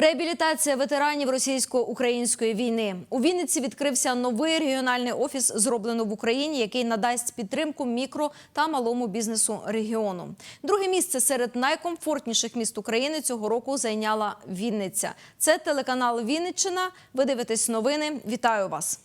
Реабілітація ветеранів російсько-української війни у Вінниці відкрився новий регіональний офіс, зроблено в Україні, який надасть підтримку мікро та малому бізнесу регіону. Друге місце серед найкомфортніших міст України цього року зайняла Вінниця. Це телеканал Вінниччина. Ви дивитесь новини. Вітаю вас.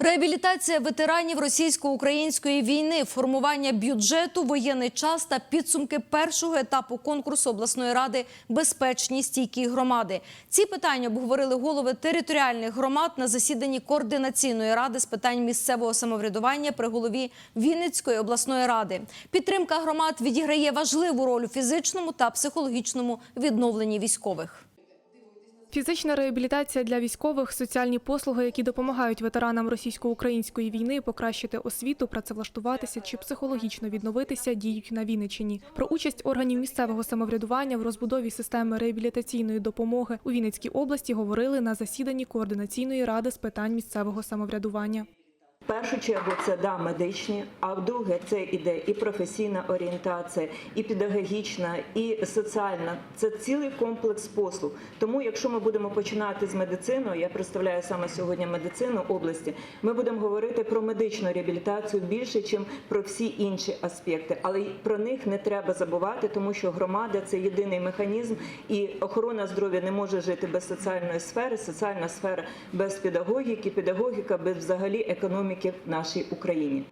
Реабілітація ветеранів російсько-української війни, формування бюджету, воєнний час та підсумки першого етапу конкурсу обласної ради безпечні стійкі громади. Ці питання обговорили голови територіальних громад на засіданні координаційної ради з питань місцевого самоврядування при голові Вінницької обласної ради. Підтримка громад відіграє важливу роль у фізичному та психологічному відновленні військових. Фізична реабілітація для військових, соціальні послуги, які допомагають ветеранам російсько-української війни покращити освіту, працевлаштуватися чи психологічно відновитися, діють на Вінниччині. Про участь органів місцевого самоврядування в розбудові системи реабілітаційної допомоги у Вінницькій області говорили на засіданні координаційної ради з питань місцевого самоврядування. Першу чергу це да медичні, а вдруге це іде і професійна орієнтація, і педагогічна, і соціальна. Це цілий комплекс послуг. Тому, якщо ми будемо починати з медициною, я представляю саме сьогодні медицину області. Ми будемо говорити про медичну реабілітацію більше, ніж про всі інші аспекти. Але про них не треба забувати, тому що громада це єдиний механізм, і охорона здоров'я не може жити без соціальної сфери, соціальна сфера без педагогіки, педагогіка без взагалі економіки в нашій Україні.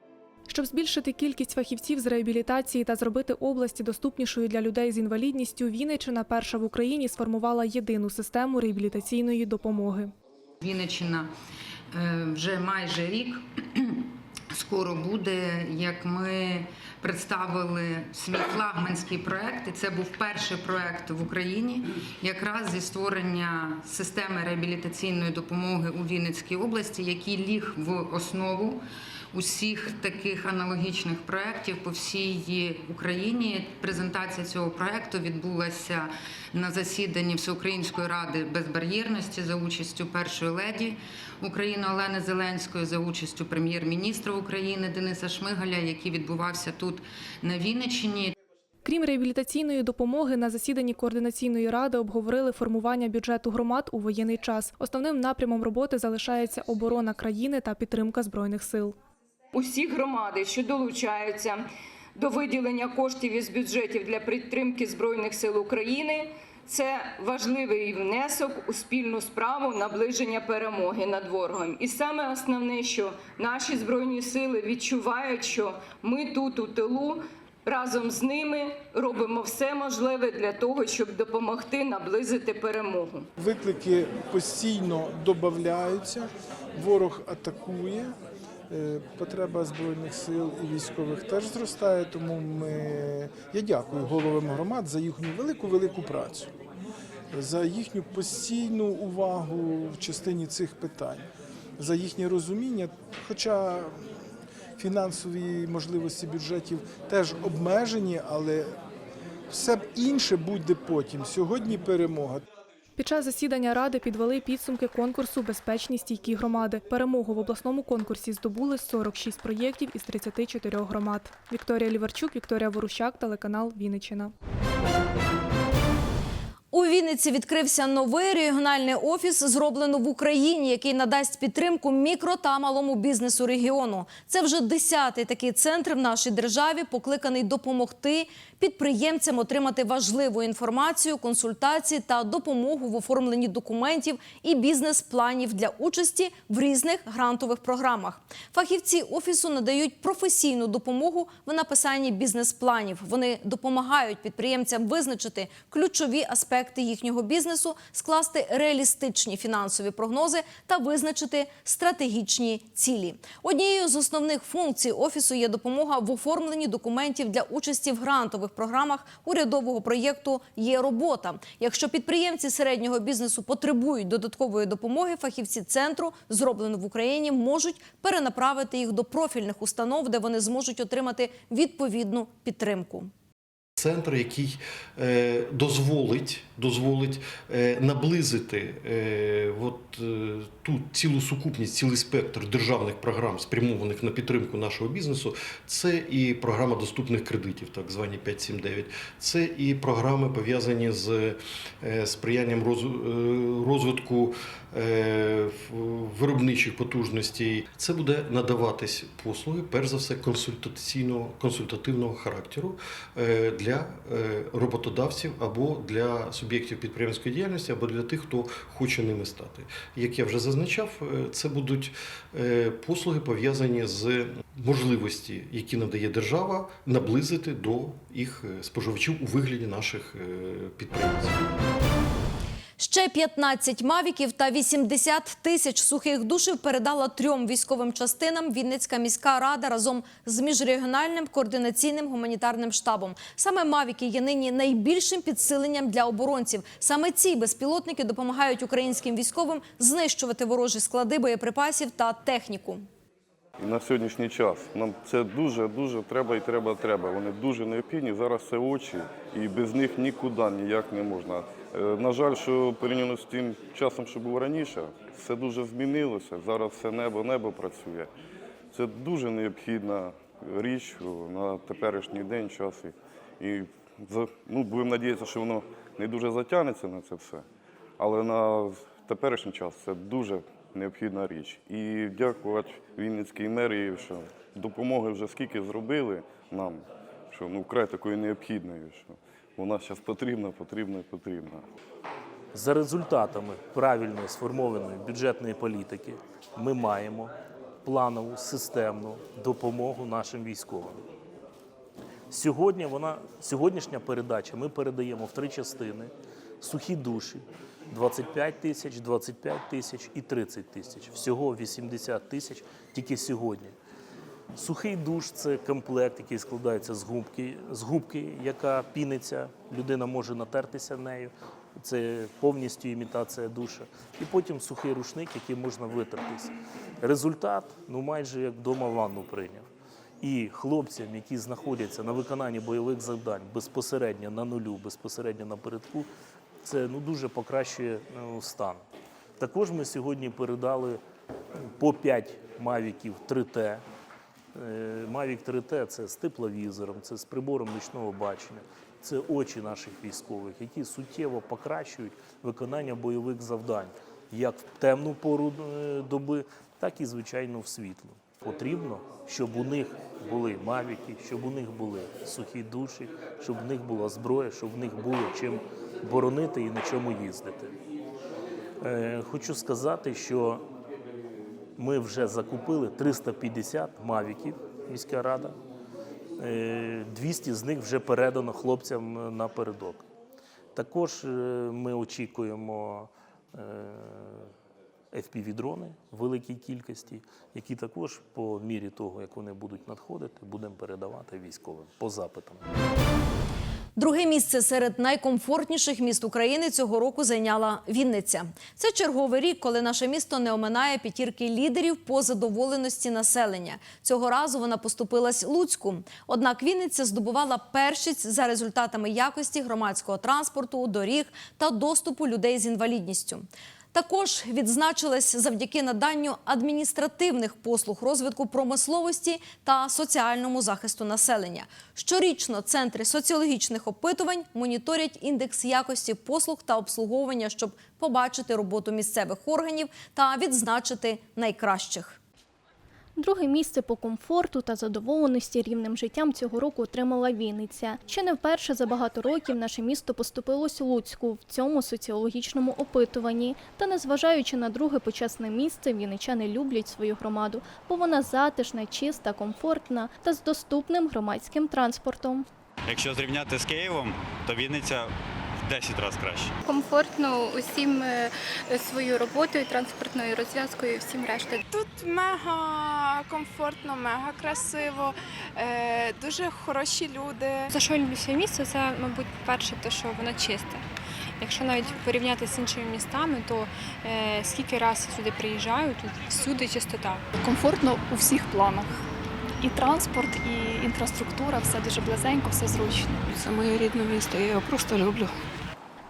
Щоб збільшити кількість фахівців з реабілітації та зробити області доступнішою для людей з інвалідністю, Вінниччина перша в Україні сформувала єдину систему реабілітаційної допомоги. Вінниччина е, вже майже рік скоро буде, як ми представили свій флагманський проект. І це був перший проект в Україні, якраз зі створення системи реабілітаційної допомоги у Вінницькій області, який ліг в основу усіх таких аналогічних проєктів по всій Україні. Презентація цього проєкту відбулася на засіданні Всеукраїнської ради безбар'єрності за участю першої леді України Олени Зеленської, за участю прем'єр-міністра України Дениса Шмигаля, який відбувався тут на Вінниччині. Крім реабілітаційної допомоги, на засіданні координаційної ради обговорили формування бюджету громад у воєнний час. Основним напрямом роботи залишається оборона країни та підтримка збройних сил. Усі громади, що долучаються до виділення коштів із бюджетів для підтримки Збройних сил України. Це важливий внесок у спільну справу наближення перемоги над ворогом. І саме основне, що наші збройні сили відчувають, що ми тут у тилу разом з ними робимо все можливе для того, щоб допомогти наблизити перемогу. Виклики постійно додаються, ворог атакує. Е, Потреба збройних сил і військових теж зростає, тому ми я дякую головам громад за їхню велику велику працю, за їхню постійну увагу в частині цих питань, за їхнє розуміння. Хоча фінансові можливості бюджетів теж обмежені, але все інше буде потім. Сьогодні перемога. Під час засідання ради підвели підсумки конкурсу Безпечні стійкі громади. Перемогу в обласному конкурсі здобули 46 проєктів із 34 громад. Вікторія Ліверчук, Вікторія Ворущак, телеканал Вінниччина. У Вінниці відкрився новий регіональний офіс, зроблено в Україні, який надасть підтримку мікро та малому бізнесу регіону. Це вже десятий такий центр в нашій державі, покликаний допомогти підприємцям отримати важливу інформацію, консультації та допомогу в оформленні документів і бізнес-планів для участі в різних грантових програмах. Фахівці офісу надають професійну допомогу в написанні бізнес-планів. Вони допомагають підприємцям визначити ключові аспекти їхнього бізнесу, скласти реалістичні фінансові прогнози та визначити стратегічні цілі. Однією з основних функцій офісу є допомога в оформленні документів для участі в грантових програмах урядового проєкту Є робота. Якщо підприємці середнього бізнесу потребують додаткової допомоги, фахівці центру зроблено в Україні можуть перенаправити їх до профільних установ, де вони зможуть отримати відповідну підтримку. Центр, який е, дозволить, дозволить е, наблизити е, от, ту цілу сукупність, цілий спектр державних програм, спрямованих на підтримку нашого бізнесу. Це і програма доступних кредитів, так звані 5.7.9, це і програми пов'язані з сприянням роз- розвитку виробничих потужностей. Це буде надаватись послуги, перш за все, консультаційного консультативного характеру е, для е, роботодавців або для суб'єктів підприємської діяльності, або для тих, хто хоче ними стати. Як я вже зазначав, е, це будуть е, послуги пов'язані з можливості, які надає держава, наблизити до їх споживачів у вигляді наших підприємців. Ще 15 мавіків та 80 тисяч сухих душів передала трьом військовим частинам Вінницька міська рада разом з міжрегіональним координаційним гуманітарним штабом. Саме мавіки є нині найбільшим підсиленням для оборонців. Саме ці безпілотники допомагають українським військовим знищувати ворожі склади боєприпасів та техніку. На сьогоднішній час нам це дуже дуже треба і треба, треба. Вони дуже необхідні. Зараз це очі, і без них нікуди ніяк не можна. Е, На жаль, що порівняно з тим часом, що був раніше, все дуже змінилося. Зараз все небо, небо працює. Це дуже необхідна річ на теперішній день час. І, ну, будемо надіятися, що воно не дуже затягнеться на це все. Але на теперішній час це дуже необхідна річ. І дякувати Вінницькій мерії, що допомоги вже скільки зробили нам, що ну вкрай такою необхідною, що вона зараз потрібна, потрібна, потрібна. За результатами правильної сформованої бюджетної політики ми маємо планову системну допомогу нашим військовим. Сьогодні вона, сьогоднішня передача ми передаємо в три частини: сухі душі 25 тисяч, 25 тисяч і 30 тисяч. Всього 80 тисяч тільки сьогодні. Сухий душ це комплект, який складається з губки, з губки, яка піниться, людина може натертися нею. Це повністю імітація душа. І потім сухий рушник, який можна витертись. Результат ну майже як вдома ванну прийняв. І хлопцям, які знаходяться на виконанні бойових завдань безпосередньо на нулю, безпосередньо на передку, це ну дуже покращує ну, стан. Також ми сьогодні передали по 5 мавіків 3Т. Е, Mavic 3T – це з тепловізором, це з прибором нічного бачення, це очі наших військових, які суттєво покращують виконання бойових завдань як в темну пору е, доби, так і звичайно в світлу. Потрібно, щоб у них були мавіки, щоб у них були сухі душі, щоб в них була зброя, щоб в них було чим боронити і на чому їздити. Е, Хочу сказати, що ми вже закупили 350 мавіків, міська рада. Е, 200 з них вже передано хлопцям напередок. Також е, ми очікуємо е, FPV-дрони в великій кількості, які також по мірі того, як вони будуть надходити, будемо передавати військовим по запитам. Друге місце серед найкомфортніших міст України цього року зайняла Вінниця. Це черговий рік, коли наше місто не оминає п'ятірки лідерів по задоволеності населення. Цього разу вона поступилась Луцьку. Однак Вінниця здобувала першість за результатами якості громадського транспорту, доріг та доступу людей з інвалідністю. Також відзначилась завдяки наданню адміністративних послуг розвитку промисловості та соціальному захисту населення. Щорічно центри соціологічних опитувань моніторять індекс якості послуг та обслуговування, щоб побачити роботу місцевих органів та відзначити найкращих. Друге місце по комфорту та задоволеності рівнем життям цього року отримала Вінниця. Чи не вперше за багато років наше місто поступилось Луцьку в цьому соціологічному опитуванні. Та незважаючи на друге почесне місце, вінничани люблять свою громаду, бо вона затишна, чиста, комфортна та з доступним громадським транспортом. Якщо зрівняти з Києвом, то Вінниця 10 разів краще. комфортно усім е, свою роботою, транспортною розв'язкою і всім решта. Тут мега комфортно, мега красиво, е, дуже хороші люди. За що я люблю своє місце, це, мабуть, перше, те, що воно чисте. Якщо навіть порівняти з іншими містами, то е, скільки разів сюди приїжджаю, тут всюди чистота. Комфортно у всіх планах. і транспорт, і інфраструктура, все дуже близенько, все зручно. Це моє рідне місто, я його просто люблю.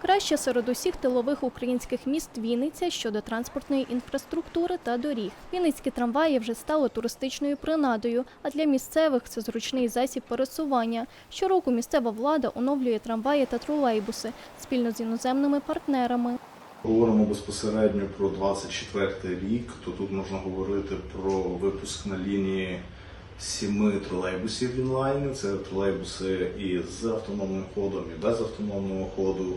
Краще серед усіх тилових українських міст Вінниця щодо транспортної інфраструктури та доріг. Вінницькі трамваї вже стали туристичною принадою, а для місцевих це зручний засіб пересування. Щороку місцева влада оновлює трамваї та тролейбуси спільно з іноземними партнерами. Говоримо безпосередньо про 24 рік, то тут можна говорити про випуск на лінії сіми тролейбусів інлайнів. Це тролейбуси із автономним ходом і без автономного ходу.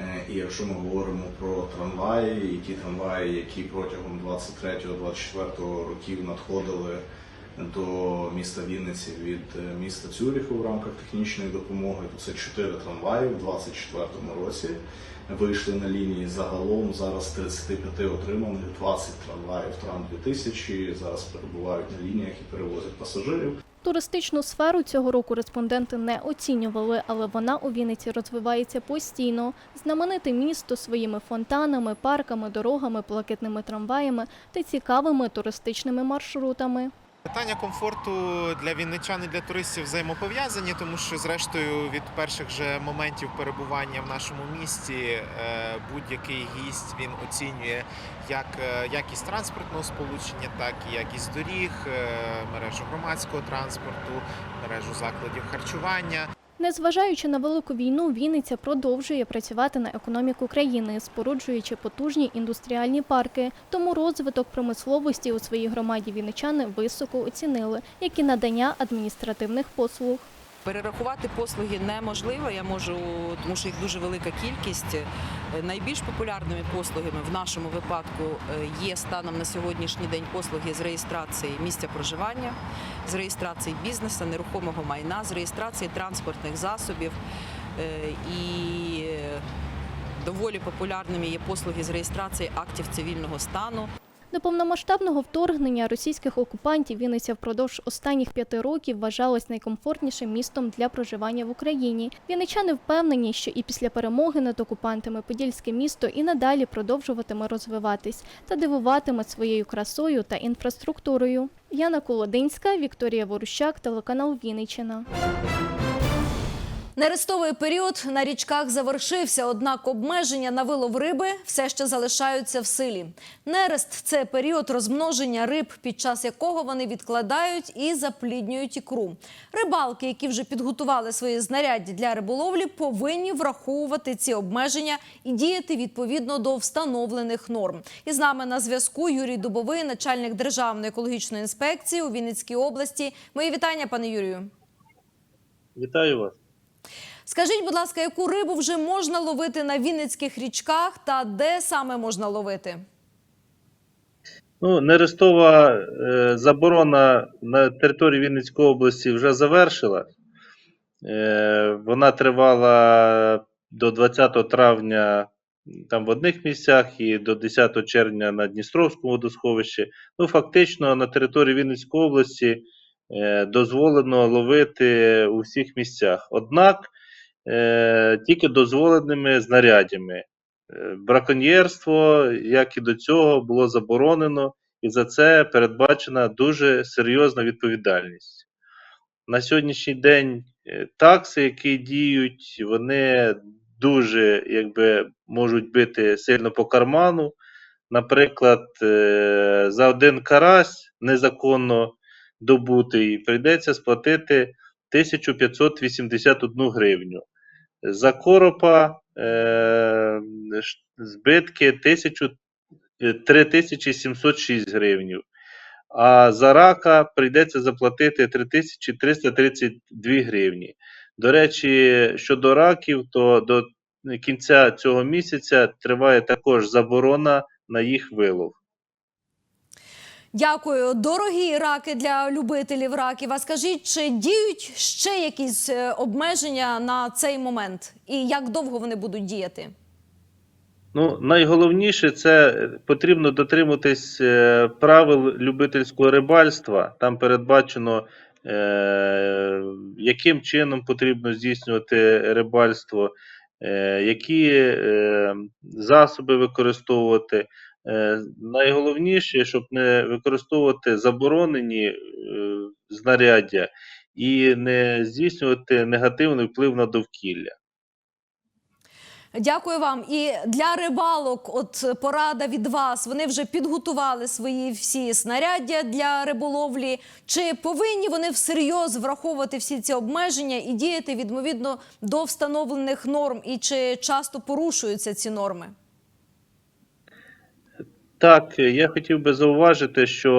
Е, І якщо ми говоримо про трамваї, і ті трамваї, які протягом 23-24 років надходили до міста Вінниці від е, міста Цюріху в рамках технічної допомоги, то це 4 трамваї в 24 році вийшли на лінії загалом. Зараз з 35 отриманих 20 трамваїв Трам 2000 зараз перебувають на лініях і перевозять пасажирів. Туристичну сферу цього року респонденти не оцінювали, але вона у Вінниці розвивається постійно. Знамените місто своїми фонтанами, парками, дорогами, плакитними трамваями та цікавими туристичними маршрутами. Питання комфорту для вінничан і для туристів взаємопов'язані, тому що, зрештою, від перших же моментів перебування в нашому місті е, будь-який гість він оцінює як е, якість транспортного сполучення, так і якість доріг, е, мережу громадського транспорту, мережу закладів харчування. Незважаючи на велику війну, Вінниця продовжує працювати на економіку країни, споруджуючи потужні індустріальні парки. Тому розвиток промисловості у своїй громаді вінничани високо оцінили, як і надання адміністративних послуг. Перерахувати послуги неможливо. Я можу, тому що їх дуже велика кількість. Е, Найбільш популярними послугами в нашому випадку е, є станом на сьогоднішній день послуги з реєстрації місця проживання, з реєстрації бізнесу, нерухомого майна, з реєстрації транспортних засобів е, і доволі популярними є послуги з реєстрації актів цивільного стану. До повномасштабного вторгнення російських окупантів Вінниця впродовж останніх п'яти років вважалась найкомфортнішим містом для проживання в Україні. Вінничани впевнені, що і після перемоги над окупантами Подільське місто і надалі продовжуватиме розвиватись та дивуватиме своєю красою та інфраструктурою. Яна Колодинська, Вікторія Ворущак, телеканал Вінниччина. Нерестовий період на річках завершився, однак обмеження на вилов риби все ще залишаються в силі. Нерест це період розмноження риб, під час якого вони відкладають і запліднюють ікру. Рибалки, які вже підготували свої знаряддя для риболовлі, повинні враховувати ці обмеження і діяти відповідно до встановлених норм. І з нами на зв'язку Юрій Дубовий, начальник Державної екологічної інспекції у Вінницькій області. Мої вітання, пане Юрію. Вітаю вас. Скажіть, будь ласка, яку рибу вже можна ловити на Вінницьких річках та де саме можна ловити? Ну, нерестова е, заборона на території Вінницької області вже завершила. Е, вона тривала до 20 травня там в одних місцях і до 10 червня на Дністровському водосховищі. Ну, фактично, на території Вінницької області е, дозволено ловити у всіх місцях. Однак е, тільки дозволеними знарядями. Е, Браконьєрство, як і до цього, було заборонено, і за це передбачена дуже серйозна відповідальність. На сьогоднішній день е, такси, які діють, вони дуже якби, можуть бити сильно по карману. Наприклад, за один карась незаконно добутий прийдеться сплатити 1581 гривню. За коропа е, збитки 1000, е, 3706 гривень. А за рака прийдеться заплатити 3332 гривні. До речі, щодо раків, то до кінця цього місяця триває також заборона на їх вилов. Дякую, дорогі раки для любителів раків. А скажіть, чи діють ще якісь е, обмеження на цей момент, і як довго вони будуть діяти? Ну, найголовніше це е, потрібно дотримуватись е, правил любительського рибальства. Там передбачено, е, яким чином потрібно здійснювати рибальство, е, які е, засоби використовувати. Е, Найголовніше, щоб не використовувати заборонені е, знаряддя і не здійснювати негативний вплив на довкілля. Дякую вам. І для рибалок, от порада від вас. Вони вже підготували свої всі снаряддя для риболовлі. Чи повинні вони всерйоз враховувати всі ці обмеження і діяти відповідно до встановлених норм? І чи часто порушуються ці норми? Так, я хотів би зауважити, що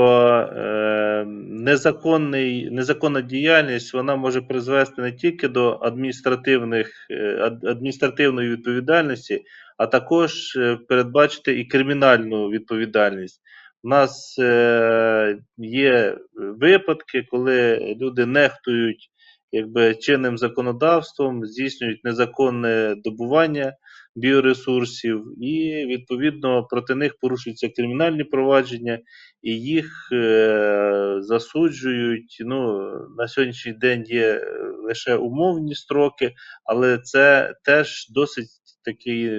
е, незаконний, незаконна діяльність вона може призвести не тільки до адміністративних, е, ад- адміністративної відповідальності, а також е, передбачити і кримінальну відповідальність. У нас е, є випадки, коли люди нехтують якби, чинним законодавством, здійснюють незаконне добування біоресурсів, і відповідно проти них порушуються кримінальні провадження, і їх е, засуджують. Ну, на сьогоднішній день є е, лише умовні строки, але це теж досить такий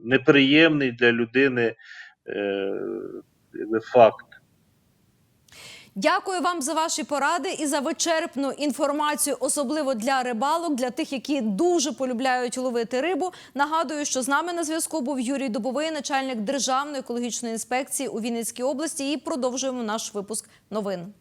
неприємний для людини е, факт. Дякую вам за ваші поради і за вичерпну інформацію, особливо для рибалок, для тих, які дуже полюбляють ловити рибу. Нагадую, що з нами на зв'язку був Юрій Дубовий, начальник Державної екологічної інспекції у Вінницькій області. І продовжуємо наш випуск новин.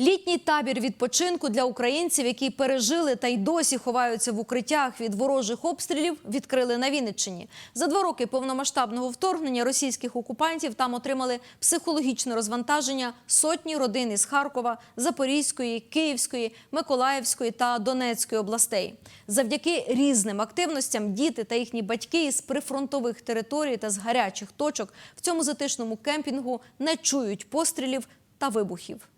Літній табір відпочинку для українців, які пережили та й досі ховаються в укриттях від ворожих обстрілів, відкрили на Вінниччині. За два роки повномасштабного вторгнення російських окупантів там отримали психологічне розвантаження сотні родин із Харкова, Запорізької, Київської, Миколаївської та Донецької областей. Завдяки різним активностям діти та їхні батьки із прифронтових територій та з гарячих точок в цьому затишному кемпінгу не чують пострілів та вибухів.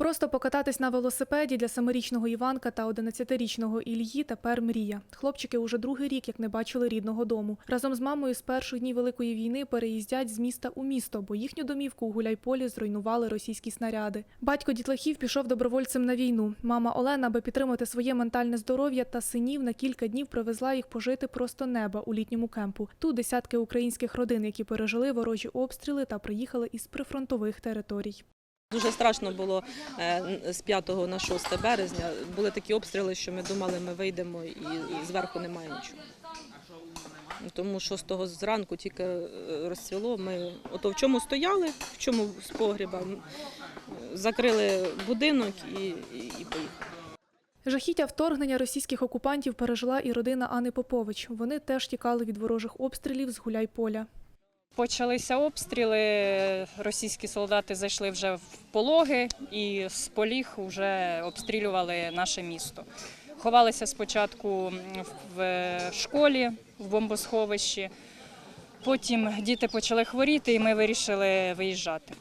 Просто покататись на велосипеді для семирічного Іванка та 11-річного Ільї тепер мрія. Хлопчики уже другий рік як не бачили рідного дому. Разом з мамою з перших днів великої війни переїздять з міста у місто, бо їхню домівку у Гуляйполі зруйнували російські снаряди. Батько дітлахів пішов добровольцем на війну. Мама Олена, аби підтримати своє ментальне здоров'я та синів, на кілька днів привезла їх пожити просто неба у літньому кемпу. Тут десятки українських родин, які пережили ворожі обстріли та приїхали із прифронтових територій. Дуже страшно було е, з 5 на 6 березня. Були такі обстріли, що ми думали, ми вийдемо і, зверху немає нічого. Тому 6 зранку тільки е, розцвіло. Ми ото в чому стояли, в чому з погріба, закрили будинок і, і, і поїхали. Жахіття вторгнення російських окупантів пережила і родина Ани Попович. Вони теж тікали від ворожих обстрілів з Гуляйполя. Почалися обстріли. Російські солдати зайшли вже в пологи і з поліг вже обстрілювали наше місто. Ховалися спочатку в школі, в бомбосховищі. Потім діти почали хворіти, і ми вирішили виїжджати.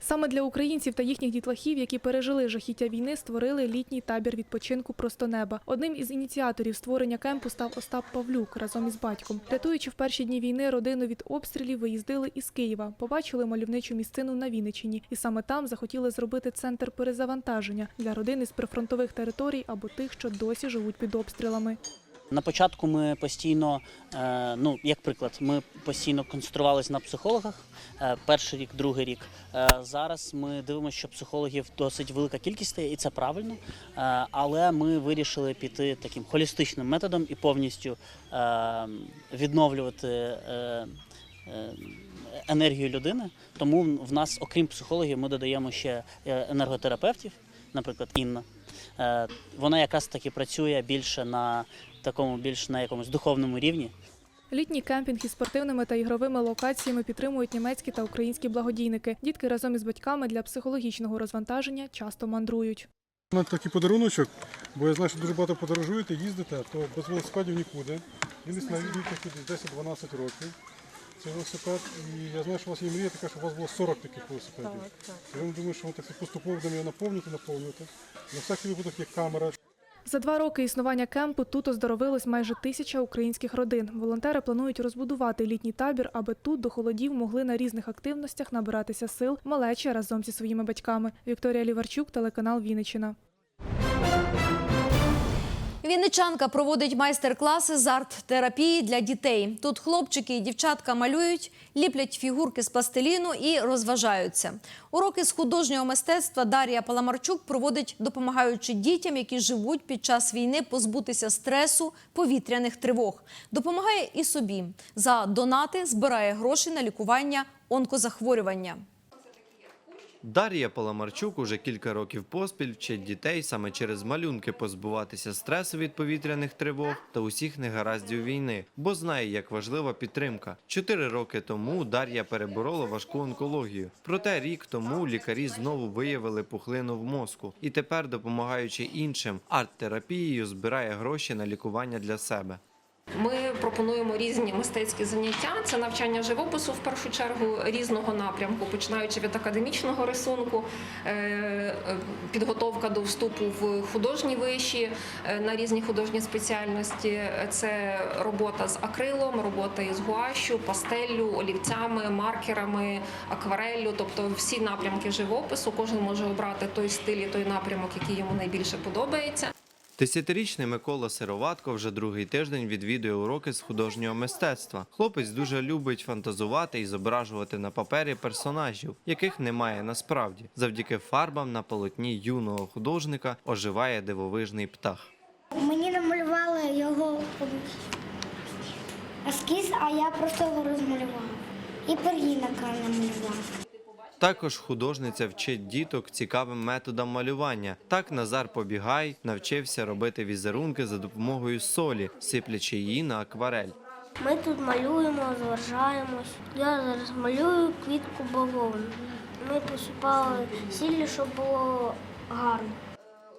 Саме для українців та їхніх дітлахів, які пережили жахіття війни, створили літній табір відпочинку просто неба. Одним із ініціаторів створення кемпу став Остап Павлюк разом із батьком. Рятуючи в перші дні війни родину від обстрілів, виїздили із Києва, побачили мальовничу місцину на Вінниччині, і саме там захотіли зробити центр перезавантаження для родин з прифронтових територій або тих, що досі живуть під обстрілами. На початку ми постійно, е, ну як приклад, ми постійно концентрувалися на психологах. е, Перший рік, другий рік. Е, Зараз ми дивимося, що психологів досить велика кількість і це правильно. Але ми вирішили піти таким холістичним методом і повністю відновлювати. Енергію людини, тому в нас, окрім психологів, ми додаємо ще енерготерапевтів, наприклад, Інна. Вона якраз таки працює більше на такому, більш на якомусь духовному рівні. Літній кемпінг із спортивними та ігровими локаціями підтримують німецькі та українські благодійники. Дітки разом із батьками для психологічного розвантаження часто мандрують. У мене такий подаруночок, бо я знаю, що дуже багато подорожуєте, їздите, то без велосипедів нікуди. Він на десь 10-12 років. Це велосипед. І я знаю, що у вас є мрія така, що у вас було 40 таких велосипедів. Я думаю, що ви так поступово будемо його наповнювати, наповнювати. На всякий випадок є камера. За два роки існування кемпу тут оздоровилось майже тисяча українських родин. Волонтери планують розбудувати літній табір, аби тут до холодів могли на різних активностях набиратися сил малечі разом зі своїми батьками. Вікторія Ліварчук, телеканал Вінниччина. Вінничанка проводить майстер-класи з арт-терапії для дітей. Тут хлопчики і дівчатка малюють, ліплять фігурки з пластиліну і розважаються. Уроки з художнього мистецтва Дар'я Паламарчук проводить, допомагаючи дітям, які живуть під час війни, позбутися стресу, повітряних тривог. Допомагає і собі. За донати збирає гроші на лікування онкозахворювання. Дар'я Паламарчук уже кілька років поспіль вчить дітей саме через малюнки позбуватися стресу від повітряних тривог та усіх негараздів війни, бо знає, як важлива підтримка. Чотири роки тому Дар'я переборола важку онкологію. Проте рік тому лікарі знову виявили пухлину в мозку і тепер, допомагаючи іншим арт-терапією, збирає гроші на лікування для себе. Ми пропонуємо різні мистецькі заняття. Це навчання живопису в першу чергу різного напрямку, починаючи від академічного рисунку, е, е, підготовка до вступу в художні виші е, на різні художні спеціальності. Це робота з акрилом, робота із гуашю, пастеллю, олівцями, маркерами, аквареллю, тобто всі напрямки живопису. Кожен може обрати той стиль і той напрямок, який йому найбільше подобається. Десятирічний Микола Сироватко вже другий тиждень відвідує уроки з художнього мистецтва. Хлопець дуже любить фантазувати і зображувати на папері персонажів, яких немає насправді. Завдяки фарбам на полотні юного художника оживає дивовижний птах. Мені намалювали його ескіз, а я просто його розмалювала. І пергінака намалювала. Також художниця вчить діток цікавим методам малювання. Так Назар Побігай навчився робити візерунки за допомогою солі, сиплячи її на акварель. Ми тут малюємо, зважаємось. Я зараз малюю квітку бавовну. Ми посипали сіллю, щоб було гарно.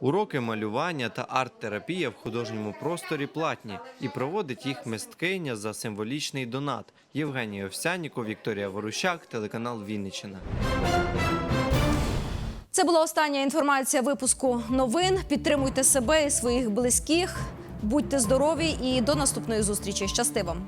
Уроки малювання та арт-терапія в художньому просторі платні і проводить їх мисткиня за символічний донат. Євгенія Овсяніко, Вікторія Ворущак, телеканал Вінниччина. Це була остання інформація випуску новин. Підтримуйте себе і своїх близьких. Будьте здорові і до наступної зустрічі. Щасти вам!